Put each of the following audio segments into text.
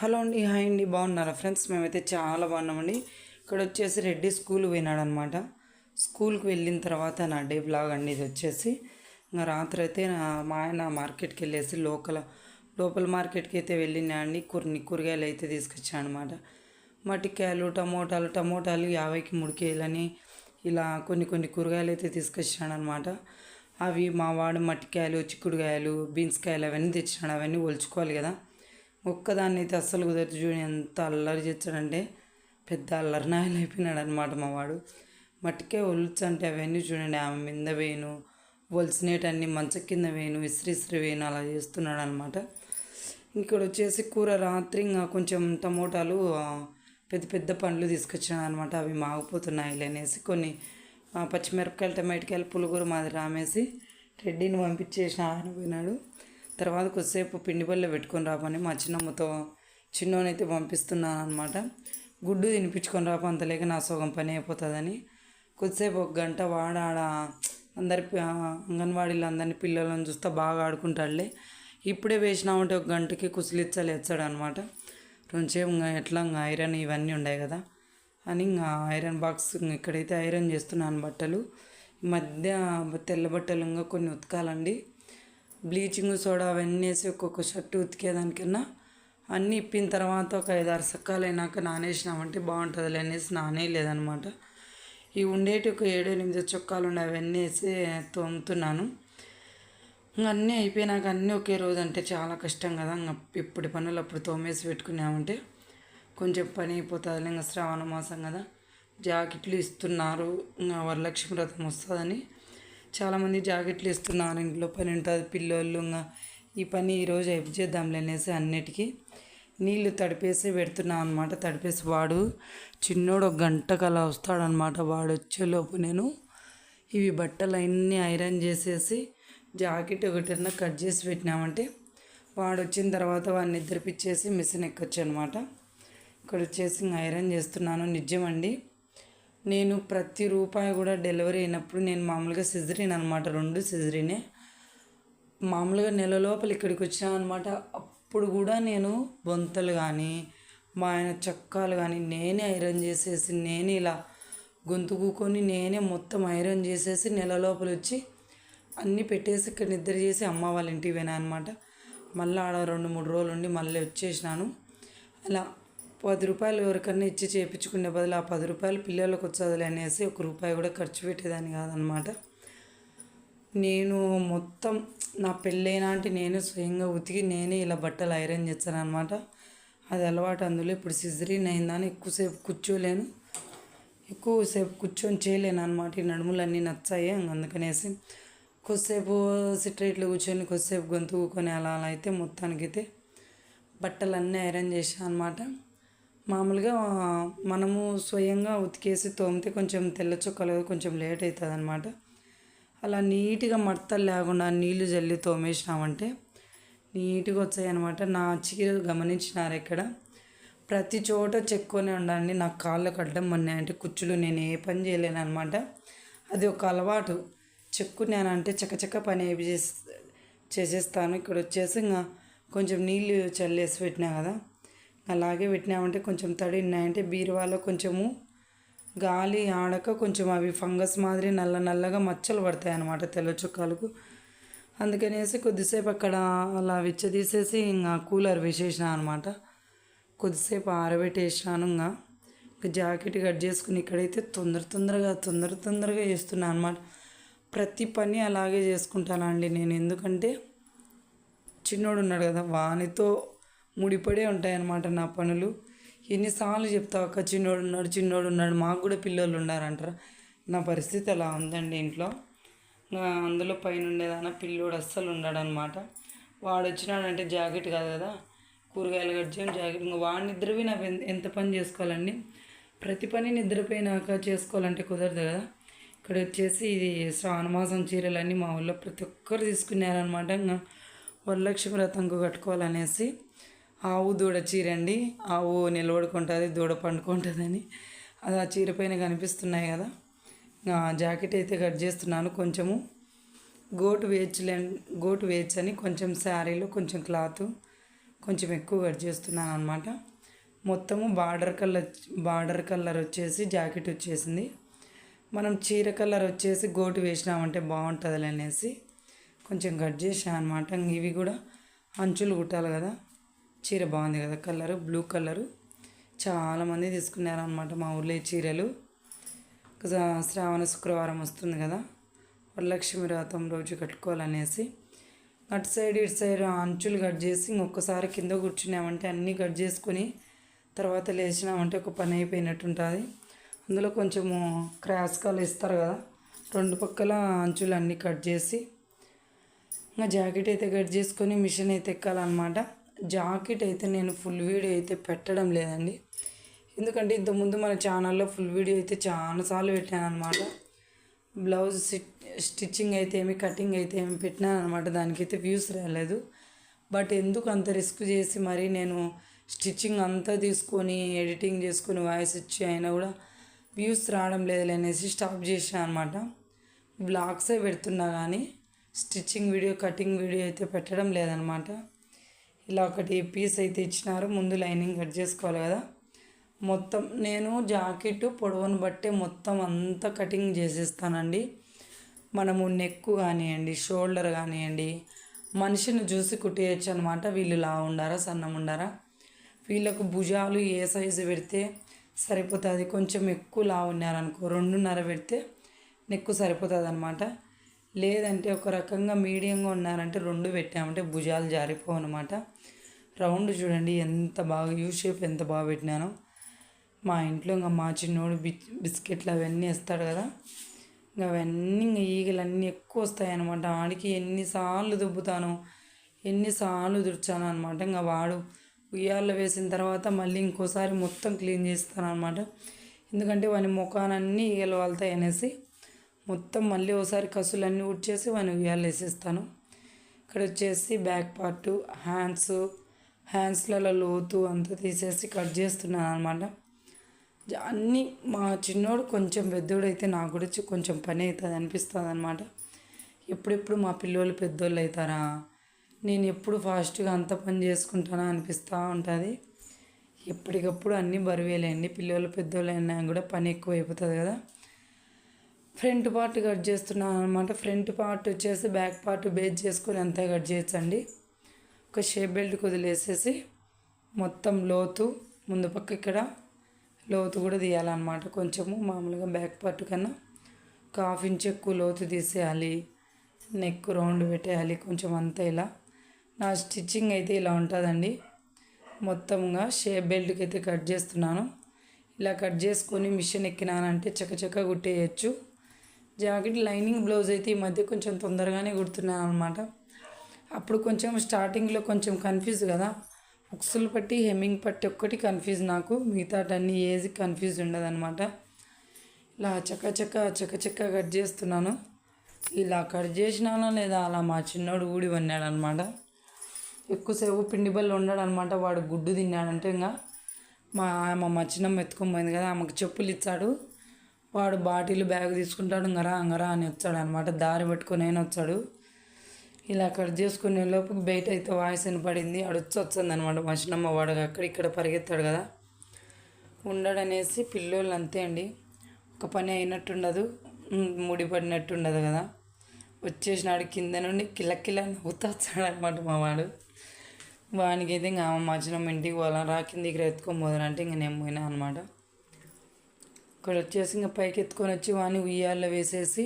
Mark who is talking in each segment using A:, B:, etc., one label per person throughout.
A: Hello అండి hi అండి బాగున్నారా? ఫ్రెండ్స్ మేమైతే చాలా బాగున్నామండి. ఇక్కడ వచ్చేసి రెడ్డి స్కూల్ పోయినాడనమాట. స్కూల్కి వెళ్ళిన తర్వాత నా డే బ్లాగ్ అండి ఇది వచ్చేసి. ఇంకా రాత్రి అయితే నా మా ఆయన మార్కెట్కి వెళ్ళేసి లోకల్ లోపల మార్కెట్కి అయితే వెళ్ళినా అండి కొన్ని కూరగాయలు అయితే తీసుకొచ్చాను అనమాట మట్టికాయలు టమోటాలు టమోటాలు యాభైకి మూడు ఇలా కొన్ని కొన్ని కూరగాయలు అయితే తీసుకొచ్చాను అనమాట అవి మా వాడు మట్టికాయలు చిక్కుడుకాయలు బీన్స్ కాయలు అవన్నీ తెచ్చినాడు అవన్నీ ఒలుచుకోవాలి కదా. ఒక్కదాన్ని అయితే అస్సలు కుదరదు చూడు ఎంత అల్లరి చేస్తాడంటే పెద్ద అల్లరి నాయలు అయిపోయినాడు అనమాట మా వాడు. మట్టికే ఒలుచు అంటే అవన్నీ చూడండి ఆమె మీద వేయను ఒలిసినేటన్ని మంచం కింద వేయను ఇస్త్రీ ఇస్త్రీ వేయను అలా చేస్తున్నాడు అనమాట ఇక్కడ వచ్చేసి కూర రాత్రి ఇంకా కొంచెం టమోటాలు పెద్ద పెద్ద పండ్లు తీసుకొచ్చాను అనమాట అవి మాగిపోతున్నాయి అనేసి కొన్ని పచ్చిమిరపకాయలు టమాటకాయలు పులుగురు మాది రామేసి రెడ్డిని పంపించేసిన ఆయన పోయినాడు తర్వాత కొద్దిసేపు పిండి పల్లె పెట్టుకొని రాపని మా చిన్నమ్మతో చిన్నోనైతే పంపిస్తున్నాను అనమాట గుడ్డు తినిపించుకొని రాప అంతలేక నా సోగం పని అయిపోతుందని. కొద్దిసేపు ఒక గంట వాడ ఆడ అందరి అంగన్వాడీలు అంగన్వాడీలో అందరిని పిల్లలను చూస్తే బాగా ఆడుకుంటాడులే. ఇప్పుడే వేసినామంటే ఒక గంటకి కుసిలిచ్చలు ఎచ్చాడు అనమాట రెండుసేపు ఇంకా ఎట్లా ఇంకా ఐరన్ ఇవన్నీ ఉన్నాయి కదా. అని ఇంకా ఐరన్ బాక్స్ ఇక్కడైతే ఐరన్ చేస్తున్నాను బట్టలు. ఈ మధ్య తెల్ల బట్టలు ఇంకా కొన్ని ఉతకాలండి. బ్లీచింగ్ సోడా అవన్నీ వేసి ఒక్కొక్క షర్టు ఉతికేదానికన్నా అన్నీ ఇప్పిన తర్వాత ఒక ఐదారు సక్కాలు అయినాక నానేసినామంటే బాగుంటుంది అనేసి నానేయలేదనమాట ఈ ఉండేటి ఒక ఏడు ఎనిమిది చొక్కాలు ఉండే అవన్నీ వేసి తోముతున్నాను. ఇంకా అన్నీ అయిపోయినాక అన్నీ ఒకే రోజు అంటే చాలా కష్టం కదా. ఇంకా ఇప్పటి పనులు అప్పుడు తోమేసి పెట్టుకున్నామంటే కొంచెం పని అయిపోతుంది ఇంకా శ్రావణ మాసం కదా. జాకెట్లు ఇస్తున్నారు ఇంకా వరలక్ష్మి వ్రతం వస్తుందని చాలామంది జాకెట్లు ఇస్తున్నారు ఇంట్లో పని ఉంటుంది పిల్లోళ్ళు ఇంకా ఈ పని ఈరోజు అయిపోచేద్దాంలే అనేసి అన్నిటికీ నీళ్ళు తడిపేసి పెడుతున్నాను అనమాట తడిపేసి వాడు చిన్నోడు ఒక గంటకు అలా వస్తాడనమాట వాడు వచ్చేలోపు నేను ఇవి బట్టలన్నీ ఐరన్ చేసేసి జాకెట్ ఒకటిన్న కట్ చేసి పెట్టినామంటే వాడు వచ్చిన తర్వాత వాడిని నిద్రపిచ్చేసి మిషన్ ఎక్కొచ్చు అనమాట ఇక్కడ వచ్చేసి ఇంకా ఐరన్ చేస్తున్నాను. నిజమండి. నేను ప్రతి రూపాయి కూడా డెలివరీ అయినప్పుడు నేను మామూలుగా సిజరీన్ అనమాట రెండు సిజరీనే. మామూలుగా నెల లోపల ఇక్కడికి వచ్చాను అనమాట అప్పుడు కూడా నేను బొంతలు కానీ మా ఆయన చక్కాలు కానీ నేనే ఐరన్ చేసేసి నేనే ఇలా గొంతుకుని నేనే మొత్తం ఐరన్ చేసేసి నెల లోపల వచ్చి అన్నీ పెట్టేసి ఇక్కడ నిద్ర చేసి అమ్మ వాళ్ళ ఇంటికి పోయినా అనమాట మళ్ళీ ఆడ రెండు మూడు రోజులు ఉండి మళ్ళీ వచ్చేసినాను. అలా పది రూపాయలు ఎవరికన్నా ఇచ్చి చేయించుకునే బదులు ఆ పది రూపాయలు పిల్లలకు వచ్చేది అనేసి ఒక రూపాయి కూడా ఖర్చు పెట్టేదాన్ని కాదనమాట నేను మొత్తం నా పెళ్ళైనా అంటే నేనే స్వయంగా ఉతికి నేనే ఇలా బట్టలు ఐరన్ చేస్తాను అనమాట అది అలవాటు అందులో ఇప్పుడు సిజరీన్ అయిందని ఎక్కువసేపు కూర్చోలేను. ఎక్కువసేపు కూర్చొని చేయలేను అనమాట ఈ నడుములు అన్నీ నచ్చాయి అందుకనేసి కొద్దిసేపు సిట్రేట్లో కూర్చొని కొద్దిసేపు గొంతు కూకొని అలా అలా అయితే మొత్తానికైతే బట్టలు అన్నీ ఐరన్ చేసాను అనమాట మామూలుగా మనము స్వయంగా ఉతికేసి తోమితే కొంచెం తెల్ల చుక్కలు కొంచెం లేట్ అవుతుంది అనమాట అలా నీట్గా మడతలు లేకుండా నీళ్ళు జల్లి తోమేసినామంటే నీట్గా వచ్చాయి అనమాట నా చీర గమనించినారు ఇక్కడ? ప్రతి చోట చెక్కునే ఉండండి నా కాళ్ళకు అడ్డం అంటే కుచ్చులు నేను ఏ పని చేయలేను అనమాట అది ఒక అలవాటు. చెక్కున్నానంటే చకచక పని ఏవి చేసి చేసేస్తాను. ఇక్కడ వచ్చేసి ఇంకా కొంచెం నీళ్ళు చల్లేసి పెట్టినా కదా. అలాగే పెట్టినామంటే కొంచెం తడి ఉన్నాయంటే బీరువాలో కొంచెము గాలి ఆడక కొంచెం అవి ఫంగస్ మాదిరి నల్ల నల్లగా మచ్చలు పడతాయి అన్నమాట తెల్ల చుక్కలకు. అందుకనేసి కొద్దిసేపు అక్కడ అలా విచ్చదీసేసి ఇంకా కూలర్ వేసేసిన అనమాట కొద్దిసేపు ఆరబెట్టేసినాను ఇంకా. ఇంకా జాకెట్ కట్ చేసుకుని ఇక్కడైతే తొందర తొందరగా తొందర తొందరగా చేస్తున్నాను అనమాట ప్రతి పని అలాగే చేసుకుంటానండి నేను. ఎందుకంటే చిన్నోడు ఉన్నాడు కదా వానితో ముడిపడే ఉంటాయన్నమాట నా పనులు. ఎన్నిసార్లు చెప్తావు అక్క చిన్నోడు ఉన్నాడు చిన్నోడు ఉన్నాడు మాకు కూడా పిల్లలు ఉన్నారంటారా. నా పరిస్థితి అలా ఉందండి ఇంట్లో. అందులో పైన ఉండేదాన పిల్లోడు అస్సలు ఉన్నాడనమాట వాడు వచ్చినాడంటే జాకెట్ కాదు కదా. కూరగాయలు కట్ చేయడం జాకెట్ ఇంకా వాడి నిద్రపోయి నాకు ఎంత- ఎంత పని చేసుకోవాలండి? ప్రతి పని నిద్రపోయినాక చేసుకోవాలంటే కుదరదు కదా. ఇక్కడ వచ్చేసి ఇది శ్రావణ మాసం చీరలన్నీ మా ఊళ్ళో ప్రతి ఒక్కరు తీసుకున్నారనమాట ఇంకా వరలక్ష్మి వ్రతంకు కట్టుకోవాలనేసి. ఆవు దూడ చీర అండి ఆవు నిలబడుకుంటుంది దూడ పండుకుంటుందని. అది ఆ చీర పైన కనిపిస్తున్నాయి కదా. జాకెట్ అయితే కట్ చేస్తున్నాను కొంచెము. గోటు వేయచ్చులే గోటు వేయచ్చని కొంచెం శారీలో కొంచెం క్లాత్ కొంచెం ఎక్కువ కట్ చేస్తున్నాను అనమాట మొత్తము బార్డర్ కలర్ బార్డర్ కలర్ వచ్చేసి జాకెట్ వచ్చేసింది. మనం చీర కలర్ వచ్చేసి గోటు వేసినామంటే బాగుంటుంది అనేసి కొంచెం కట్ చేసాను అనమాట ఇవి కూడా అంచులు కుట్టాలి కదా. చీర బాగుంది కదా కలరు బ్లూ కలరు. చాలామంది తీసుకున్నారనమాట మా ఊర్లో ఈ చీరలు. శ్రావణ శుక్రవారం వస్తుంది కదా. వరలక్ష్మి వ్రతం రోజు కట్టుకోవాలనేసి. అటు సైడ్ ఇటు సైడ్ అంచులు కట్ చేసి ఇంకొకసారి కింద కూర్చున్నామంటే అన్నీ కట్ చేసుకొని తర్వాత లేచినామంటే ఒక పని అయిపోయినట్టు ఉంటుంది అందులో కొంచెము క్రాస్కాలు ఇస్తారు కదా. రెండు పక్కల అంచులు అన్నీ కట్ చేసి ఇంకా జాకెట్ అయితే కట్ చేసుకొని మిషన్ అయితే ఎక్కాలన్నమాట. జాకెట్ అయితే నేను ఫుల్ వీడియో అయితే పెట్టడం లేదండి. ఎందుకంటే ఇంతకుముందు మన ఛానల్లో ఫుల్ వీడియో అయితే చాలాసార్లు పెట్టాను అనమాట బ్లౌజ్ స్టిచ్చింగ్ అయితే ఏమి కటింగ్ అయితే ఏమి పెట్టినాను అనమాట దానికైతే వ్యూస్ రాలేదు. బట్ ఎందుకు అంత రిస్క్ చేసి మరి నేను స్టిచ్చింగ్ అంతా తీసుకొని ఎడిటింగ్ చేసుకొని వాయిస్ ఇచ్చి అయినా కూడా వ్యూస్ రావడం లేదు అనేసి స్టాప్ చేసాను అనమాట బ్లాగ్సే పెడుతున్నా కానీ స్టిచ్చింగ్ వీడియో కటింగ్ వీడియో అయితే పెట్టడం లేదనమాట ఇలా ఒకటి పీస్ అయితే ఇచ్చినారు. ముందు లైనింగ్ కట్ చేసుకోవాలి కదా. మొత్తం నేను జాకెట్ పొడవును బట్టే మొత్తం అంతా కటింగ్ చేసేస్తానండి. మనము నెక్ కానివ్వండి షోల్డర్ కానివ్వండి మనిషిని చూసి కుట్టేయచ్చు అనమాట వీళ్ళు లా ఉండారా సన్నం ఉండారా? వీళ్ళకు భుజాలు ఏ సైజు పెడితే సరిపోతుంది? కొంచెం ఎక్కువ లా ఉన్నారనుకో రెండున్నర పెడితే నెక్కు సరిపోతుంది అనమాట లేదంటే ఒక రకంగా మీడియంగా ఉన్నారంటే రెండు పెట్టామంటే భుజాలు జారిపోవు అనమాట రౌండ్ చూడండి ఎంత బాగా యూ షేప్ ఎంత బాగా పెట్టినానో. మా ఇంట్లో ఇంకా మా చిన్నోడు బి బిస్కెట్లు అవన్నీ వేస్తాడు కదా. ఇంకా అవన్నీ ఇంకా ఈగలు అన్నీ ఎక్కువ వస్తాయి అనమాట ఆడికి ఎన్నిసార్లు దుబ్బుతాను ఎన్నిసార్లు దుర్చాను అనమాట ఇంకా వాడు ఉయ్యాల్లో వేసిన తర్వాత మళ్ళీ ఇంకోసారి మొత్తం క్లీన్ చేస్తాను అనమాట ఎందుకంటే వాని ముఖానన్నీ ఈగలు వాళ్తాయి అనేసి మొత్తం మళ్ళీ ఒకసారి కసులన్నీ ఉడ్చేసి వాని ఉయ్యాలు వేసేస్తాను. ఇక్కడ వచ్చేసి బ్యాక్ పార్ట్ హ్యాండ్స్ హ్యాండ్స్లలో లోతు అంతా తీసేసి కట్ చేస్తున్నాను అనమాట అన్నీ మా చిన్నోడు కొంచెం పెద్దోడైతే నా కూడా కొంచెం పని అవుతుంది అనిపిస్తుంది అనమాట ఎప్పుడెప్పుడు మా పిల్లోళ్ళు పెద్దోళ్ళు అవుతారా? నేను ఎప్పుడు ఫాస్ట్గా అంత పని చేసుకుంటానా అనిపిస్తూ ఉంటుంది. ఎప్పటికప్పుడు అన్నీ బరువేలేండి పిల్లోళ్ళు పెద్దోళ్ళు అయినా కూడా పని ఎక్కువ అయిపోతుంది కదా. ఫ్రంట్ పార్ట్ కట్ చేస్తున్నాను అనమాట ఫ్రంట్ పార్ట్ వచ్చేసి బ్యాక్ పార్ట్ బేస్ చేసుకొని అంతా కట్ చేయొచ్చండి ఒక షేప్ బెల్ట్ వదిలేసేసి మొత్తం లోతు ముందు పక్క ఇక్కడ లోతు కూడా తీయాలన్నమాట. కొంచెము మామూలుగా బ్యాక్ పార్ట్ కన్నా ఒక హాఫ్ ఇంచ్ ఎక్కువ లోతు తీసేయాలి. నెక్ రౌండ్ పెట్టేయాలి కొంచెం అంతా ఇలా. నా స్టిచ్చింగ్ అయితే ఇలా ఉంటుందండి. మొత్తంగా షేప్ బెల్ట్కి అయితే కట్ చేస్తున్నాను. ఇలా కట్ చేసుకొని మిషన్ ఎక్కినానంటే చకచక కుట్టేయచ్చు. జాకెట్ లైనింగ్ బ్లౌజ్ అయితే ఈ మధ్య కొంచెం తొందరగానే కుడుతున్నాను అనమాట అప్పుడు కొంచెం స్టార్టింగ్లో కొంచెం కన్ఫ్యూజ్ కదా. ఉక్సులు పట్టి హెమ్మింగ్ పట్టి ఒక్కటి కన్ఫ్యూజ్ నాకు. మిగతాటన్ని ఏజ్ కన్ఫ్యూజ్ ఉండదన్నమాట. ఇలా చకచక చకచక కట్ చేస్తున్నాను. ఇలా కట్ చేసినానా లేదా అలా మా చిన్నోడు ఊడి వన్నాడు అనమాట ఎక్కువసేపు పిండి బళ్ళు ఉన్నాడనమాట వాడు గుడ్డు తిన్నాడంటే ఇంకా మా ఆమె మా చిన్నమ్మ ఎత్తుకొని పోయింది కదా ఆమెకు చెప్పులు ఇచ్చాడు. వాడు బాటిల్ బ్యాగ్ తీసుకుంటాడు ఇంగరా అంగరా అని వచ్చాడు అనమాట దారి పట్టుకుని అయినా వచ్చాడు. ఇలా కట్ చేసుకునే లోపు బయట అయితే వాయిస్ వినపడింది. అడుచు వచ్చింది అనమాట మచ్చినమ్మ వాడు అక్కడ ఇక్కడ పరిగెత్తాడు కదా. ఉండడనేసి పిల్లోళ్ళు అంతే అండి. ఒక పని అయినట్టుండదు. ముడి పడినట్టు ఉండదు కదా. వచ్చేసినాడు కింద నుండి కిల్ల కిల్ల నవ్వుతా వచ్చాడు అనమాట మా వాడు. వానికి అయితే ఇంకా మా చిన్నమ్మ ఇంటికి పోదాం రా కిందికి ఎత్తుకొని అంటే ఇంక నేను పోయినా అనమాట. ఇక్కడ వచ్చేసి ఇంకా పైకి ఎత్తుకొని వచ్చి వాడిని ఉయ్యాల్లో వేసేసి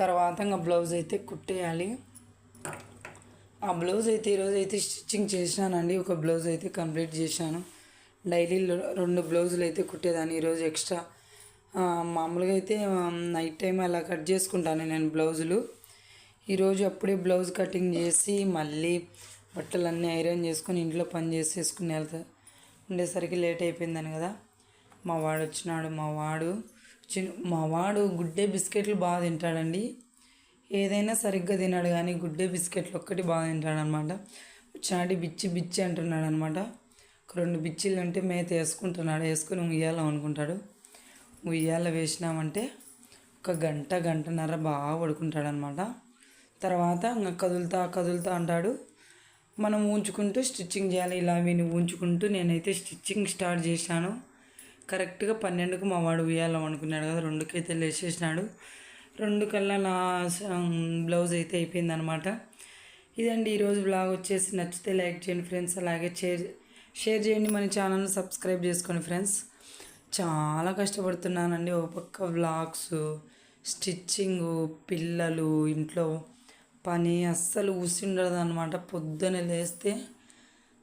A: తర్వాత ఇంకా బ్లౌజ్ అయితే కుట్టేయాలి. ఆ బ్లౌజ్ అయితే ఈరోజు అయితే స్టిచ్చింగ్ చేశానండి ఒక బ్లౌజ్ అయితే కంప్లీట్ చేశాను. డైలీ రెండు బ్లౌజులు అయితే కుట్టేదాన్ని. ఈరోజు ఎక్స్ట్రా మామూలుగా అయితే నైట్ టైం అలా కట్ చేసుకుంటాను నేను బ్లౌజులు. ఈరోజు అప్పుడే బ్లౌజ్ కటింగ్ చేసి మళ్ళీ బట్టలన్నీ ఐరన్ చేసుకొని ఇంట్లో పని చేసేసుకుని వెళ్తా. ఉండేసరికి లేట్ అయిపోయిందని కదా. మా వాడు వచ్చినాడు మా వాడు చిన్న మా వాడు గుడ్డే బిస్కెట్లు బాగా తింటాడండి. ఏదైనా సరిగ్గా తినాడు కానీ గుడ్డే బిస్కెట్లు ఒక్కటి బాగా తింటాడు అనమాట చాటి బిచ్చి బిచ్చి అంటున్నాడు అనమాట ఒక రెండు బిచ్చిలు అంటే మేత వేసుకుంటున్నాడు వేసుకుని ఉయ్యాల అనుకుంటాడు ఉయ్యాల వేసినామంటే ఒక గంట గంటన్నర బాగా పడుకుంటాడు అనమాట తర్వాత ఇంకా కదులుతా కదులుతా అంటాడు. మనం ఉంచుకుంటూ స్టిచ్చింగ్ చేయాలి ఇలా విని ఉంచుకుంటూ నేనైతే స్టిచ్చింగ్ స్టార్ట్ చేశాను. కరెక్ట్గా పన్నెండుకు మా వాడు ఉయ్యాలం అనుకున్నాడు కదా రెండుకైతే లేచేసినాడు. రెండు కల్లా నా బ్లౌజ్ అయితే అయిపోయింది అనమాట ఇదండి ఈరోజు బ్లాగ్ వచ్చేసి. నచ్చితే లైక్ చేయండి ఫ్రెండ్స్. అలాగే షేర్ షేర్ చేయండి మన ఛానల్ని. సబ్స్క్రైబ్ చేసుకోండి ఫ్రెండ్స్. చాలా కష్టపడుతున్నానండి ఒక పక్క వ్లాగ్స్ స్టిచ్చింగ్ పిల్లలు ఇంట్లో పని అస్సలు ఉండదు అనమాట పొద్దున లేస్తే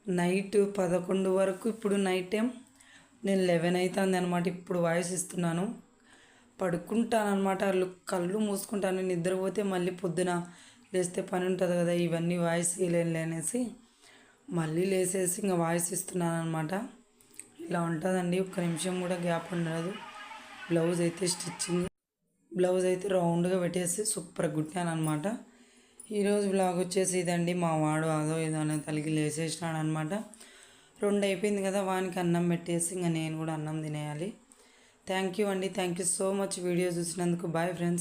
A: నైట్ పదకొండు వరకు ఇప్పుడు నైట్ టైం. నేను లెవెన్ అవుతుంది అనమాట ఇప్పుడు వాయిస్ ఇస్తున్నాను. పడుకుంటాను అనమాట కళ్ళు మూసుకుంటాను. నిద్రపోతే మళ్ళీ పొద్దున లేస్తే పని ఉంటుంది కదా ఇవన్నీ వాయిస్ ఇవ్వలేను అనేసి మళ్ళీ లేసేసి ఇంకా వాయిస్ ఇస్తున్నాను అనమాట ఇలా ఉంటుందండి ఒక్క నిమిషం కూడా గ్యాప్ ఉండదు. బ్లౌజ్ అయితే స్టిచ్చింగ్ బ్లౌజ్ అయితే రౌండ్గా పెట్టేసి సూపర్ కుట్టాను అనమాట ఈరోజు బ్లాగ్ వచ్చేసి ఇదండి మా వాడు అదో ఏదో అనే తలిగి లేసేసినాడు అనమాట రెండు అయిపోయింది కదా వానికి అన్నం పెట్టేసి ఇంకా నేను కూడా అన్నం తినేయాలి. థ్యాంక్ యూ అండి. Thank you so much video చూసినందుకు. Bye friends